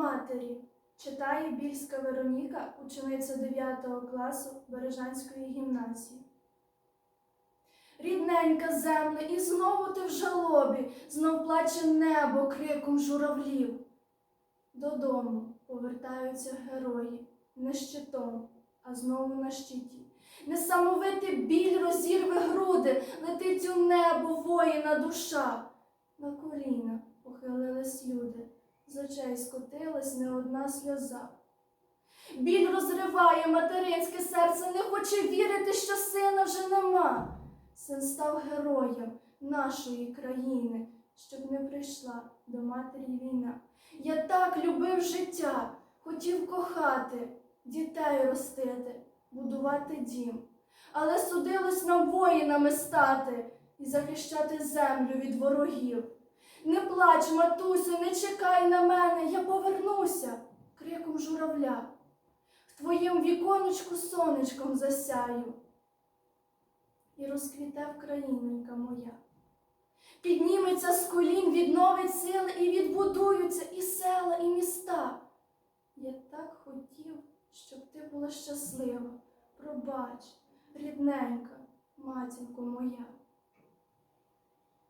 Матері читає Більська Вероніка, учениця 9 класу Бережанської гімназії. Рідненька земле, і знову ти в жалобі, знов плаче небо криком журавлів. Додому повертаються герої, не щитом, а знову на щиті. Несамовитий біль розірве груди, летить у небо воїна душа. На коліна похилились очей скотилась не одна сльоза. Біль розриває материнське серце, не хоче вірити, що сина вже нема. Син став героєм нашої країни, щоб не прийшла до матері війна. Я так любив життя, хотів кохати, дітей ростити, будувати дім. Але судилось нам воїнами стати і захищати землю від ворогів. Не плач, матусю, не чекай на мене, я повернуся, криком журавля. В твоїм віконечку сонечком засяю. І розквіте Вкраїненька моя. Підніметься з колін, відновить сили і відбудуються і села, і міста. Я так хотів, щоб ти була щаслива. Пробач, рідненька, матінко моя.